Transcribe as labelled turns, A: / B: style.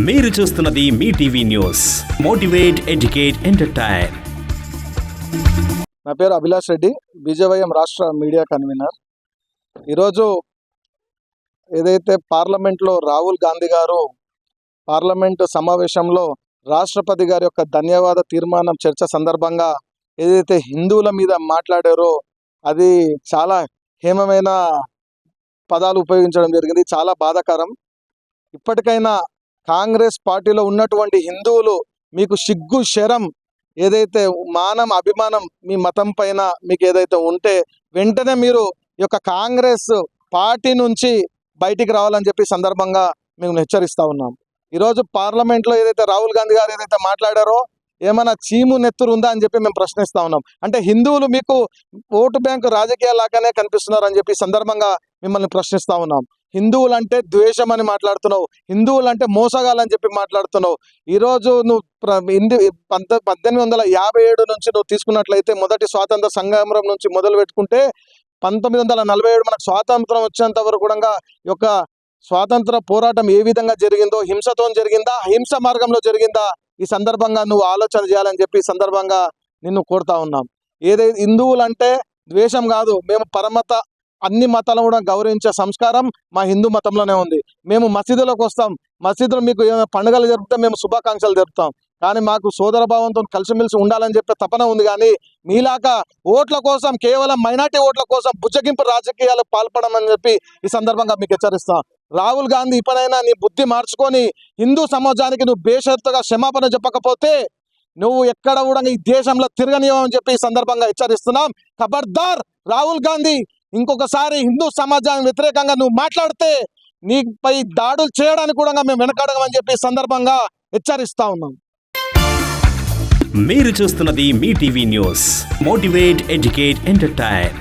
A: మీరు చూస్తున్నది మీ TV news. Motivate educate entertain.
B: నా పేరు అభిలాష్ రెడ్డి బీజేవైఎం రాష్ట్ర మీడియా కన్వీనర్. ఈరోజు ఏదైతే పార్లమెంట్లో రాహుల్ గాంధీ గారు పార్లమెంటు సమావేశంలో రాష్ట్రపతి గారి యొక్క ధన్యవాద తీర్మానం చర్చ సందర్భంగా ఏదైతే హిందువుల మీద మాట్లాడారో అది చాలా హేమమైన పదాలు ఉపయోగించడం జరిగింది చాలా బాధాకరం. ఇప్పటికైనా కాంగ్రెస్ పార్టీలో ఉన్నటువంటి హిందువులు మీకు సిగ్గు శరం ఏదైతే మానం అభిమానం మీ మతం పైన మీకు ఏదైతే ఉంటే వెంటనే మీరు ఈ యొక్క కాంగ్రెస్ పార్టీ నుంచి బయటికి రావాలని చెప్పి సందర్భంగా మేము హెచ్చరిస్తా ఉన్నాం. ఈరోజు పార్లమెంట్లో ఏదైతే రాహుల్ గాంధీ గారు ఏదైతే మాట్లాడారో ఏమైనా చీము నెత్తురు ఉందా అని చెప్పి మేము ప్రశ్నిస్తా ఉన్నాం. అంటే హిందువులు మీకు ఓటు బ్యాంకు రాజకీయాలాగానే కనిపిస్తున్నారు అని చెప్పి సందర్భంగా మిమ్మల్ని ప్రశ్నిస్తా ఉన్నాం. హిందువులంటే ద్వేషం అని మాట్లాడుతున్నావు హిందువులంటే మోసగాలని చెప్పి మాట్లాడుతున్నావు. ఈరోజు నువ్వు ప్ర- పంత పద్దెనిమిది వందల యాభై ఏడు నుంచి నువ్వు తీసుకున్నట్లయితే మొదటి స్వాతంత్ర సంగ్రామం నుంచి మొదలు పెట్టుకుంటే పంతొమ్మిది వందల నలభై ఏడు మనకు స్వాతంత్రం వచ్చేంత వరకు కూడా ఈ యొక్క స్వాతంత్ర పోరాటం ఏ విధంగా జరిగిందో హింసతో జరిగిందా హింస మార్గంలో జరిగిందా ఈ సందర్భంగా నువ్వు ఆలోచన చేయాలని చెప్పి ఈ సందర్భంగా నిన్ను కోరుతా ఉన్నాం. ఏదైతే హిందువులంటే ద్వేషం కాదు మేము పరమత అన్ని మతాలను కూడా గౌరవించే సంస్కారం మా హిందూ మతంలోనే ఉంది. మేము మసీదులకు వస్తాం. మసీదులో మీకు ఏమైనా పండుగలు జరుపుతాం మేము శుభాకాంక్షలు జరుపుతాం కానీ మాకు సోదర భావంతో కలిసిమెలిసి ఉండాలని చెప్పే తపన ఉంది కానీ మీలాగా ఓట్ల కోసం కేవలం మైనార్టీ ఓట్ల కోసం బుజ్జగింపు రాజకీయాలు పాల్పడమని చెప్పి ఈ సందర్భంగా మీకు హెచ్చరిస్తాం. రాహుల్ గాంధీ ఇప్పుడైనా నీ బుద్ధి మార్చుకొని హిందూ సమాజానికి నువ్వు బేషరతుగా క్షమాపణ చెప్పకపోతే నువ్వు ఎక్కడ కూడా ఈ దేశంలో తిరగనివ్వమని చెప్పి ఈ సందర్భంగా హెచ్చరిస్తున్నాం. ఖబర్దార్ రాహుల్ గాంధీ! ఇంకొకసారి హిందూ సమాజానికి వ్యతిరేకంగా నువ్వు మాట్లాడితే నీపై దాడులు చేయడానికి కూడా మేము వెనకాడగమని చెప్పి సందర్భంగా హెచ్చరిస్తా ఉన్నాం.
A: మీరు చూస్తున్నది మీ TV news. Motivate educate entertain